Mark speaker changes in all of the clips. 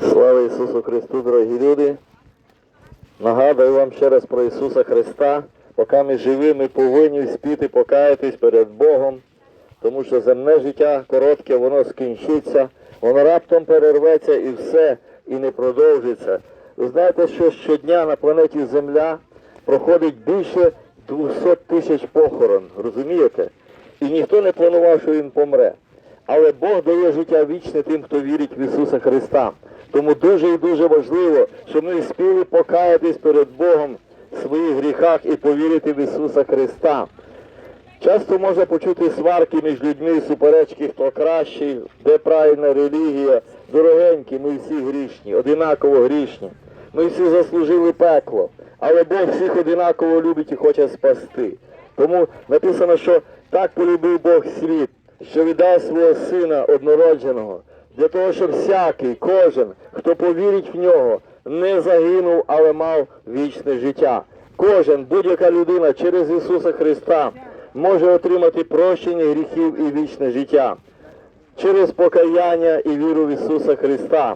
Speaker 1: Слава Ісусу Христу, дорогі люди. Нагадую вам ще раз про Ісуса Христа. Поки ми живі, ми повинні спіти, покаятись перед Богом, тому що земне життя коротке, воно скінчиться, воно раптом перерветься і все, і не продовжиться. Ви знаєте, що щодня на планеті Земля проходить більше 200 тисяч похорон, розумієте? І ніхто не планував, що він помре. Але Бог дає життя вічне тим, хто вірить в Ісуса Христа. Тому дуже і дуже важливо, щоб ми спіли покаятись перед Богом в своїх гріхах і повірити в Ісуса Христа. Часто можна почути сварки між людьми, суперечки, хто кращий, де правильна релігія. Дорогенькі, ми всі грішні, одинаково грішні. Ми всі заслужили пекло, але Бог всіх одинаково любить і хоче спасти. Тому написано, що так полюбив Бог світ, що віддав свого сина однородженого, для того, щоб всякий, кожен, хто повірить в нього, не загинув, але мав вічне життя. Кожен, будь-яка людина через Ісуса Христа може отримати прощення гріхів і вічне життя через покаяння і віру в Ісуса Христа.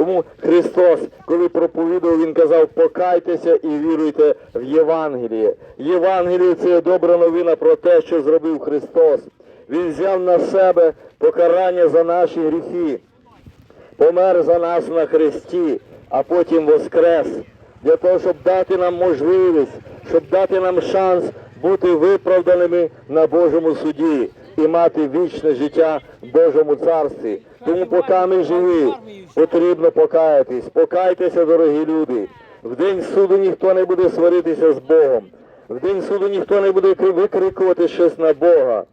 Speaker 1: Тому Христос, коли проповідував, Він казав, покайтеся і віруйте в Євангеліє. Євангеліє це добра новина про те, що зробив Христос. Він взяв на себе покарання за наші гріхи, помер за нас на хресті, а потім воскрес, для того, щоб дати нам можливість, щоб дати нам шанс бути виправданими на Божому суді і мати вічне життя в Божому царстві. Тому, поки ми живі, потрібно покаятись. Покайтеся, дорогі люди. В день суду ніхто не буде сваритися з Богом. В день суду ніхто не буде викрикувати щось на Бога.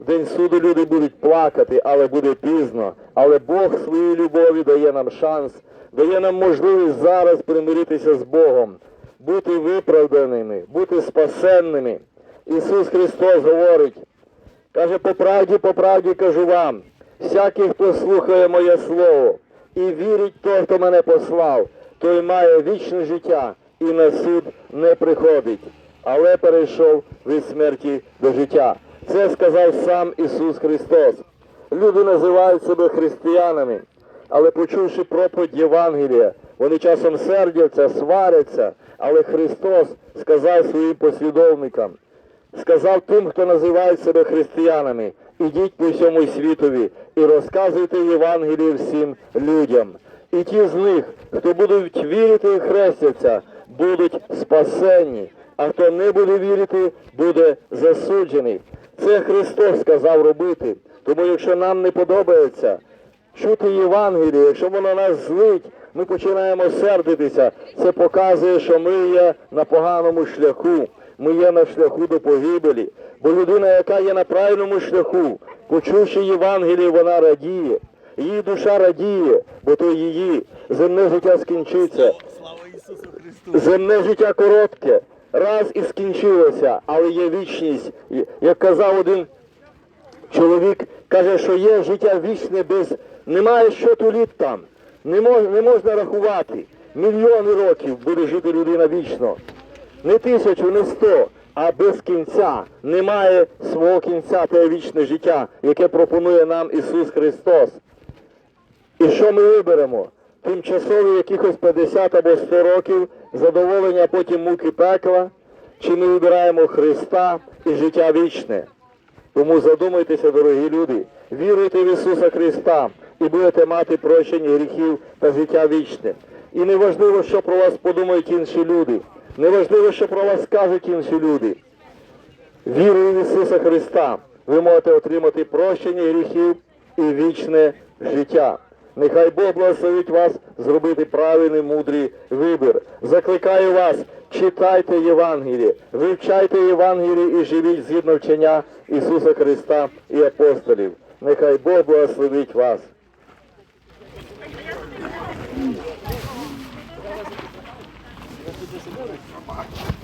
Speaker 1: В день суду люди будуть плакати, але буде пізно. Але Бог своїй любові дає нам шанс, дає нам можливість зараз примиритися з Богом, бути виправданими, бути спасенними. Ісус Христос говорить, каже, по правді, по правді кажу вам, всякий, хто слухає моє слово і вірить того, хто мене послав, той має вічне життя і на суд не приходить, але перейшов від смерті до життя. Це сказав сам Ісус Христос. Люди називають себе християнами, але почувши проповідь Євангелія, вони часом сердяться, сваряться, але Христос сказав своїм послідовникам, сказав тим, хто називає себе християнами, ідіть по всьому світові і розказуйте Євангеліє всім людям. І ті з них, хто будуть вірити і хрестяться, будуть спасенні, а хто не буде вірити, буде засуджений. Це Христос сказав робити. Тому якщо нам не подобається чути Євангеліє, якщо воно нас злить, ми починаємо сердитися. Це показує, що ми є на поганому шляху, ми є на шляху до погибелі. Бо людина, яка є на правильному шляху, почувши Євангеліє, вона радіє. Її душа радіє, бо то її земне життя скінчиться. Земне життя коротке, раз і скінчилося, але є вічність. Як казав один чоловік, каже, що є життя вічне без. Немає щоту літ там. Не, мож, не можна рахувати. Мільйони років буде жити людина вічно. Не тисячу, не сто, а без кінця. Немає свого кінця те вічне життя, яке пропонує нам Ісус Христос. І що ми виберемо? Тимчасові якихось 50 або 100 років, задоволення, потім муки пекла, чи ми вибираємо Христа і життя вічне? Тому задумайтеся, дорогі люди, віруйте в Ісуса Христа і будете мати прощення гріхів та життя вічне. І неважливо, що про вас подумають інші люди, Неважливо, що про вас кажуть інші люди. Вірою в Ісуса Христа ви можете отримати прощення гріхів і вічне життя. Нехай Бог благословить вас зробити правильний мудрий вибір. Закликаю вас, читайте Євангеліє, вивчайте Євангеліє і живіть згідно вчення Ісуса Христа і апостолів. Нехай Бог благословить вас. Thank you.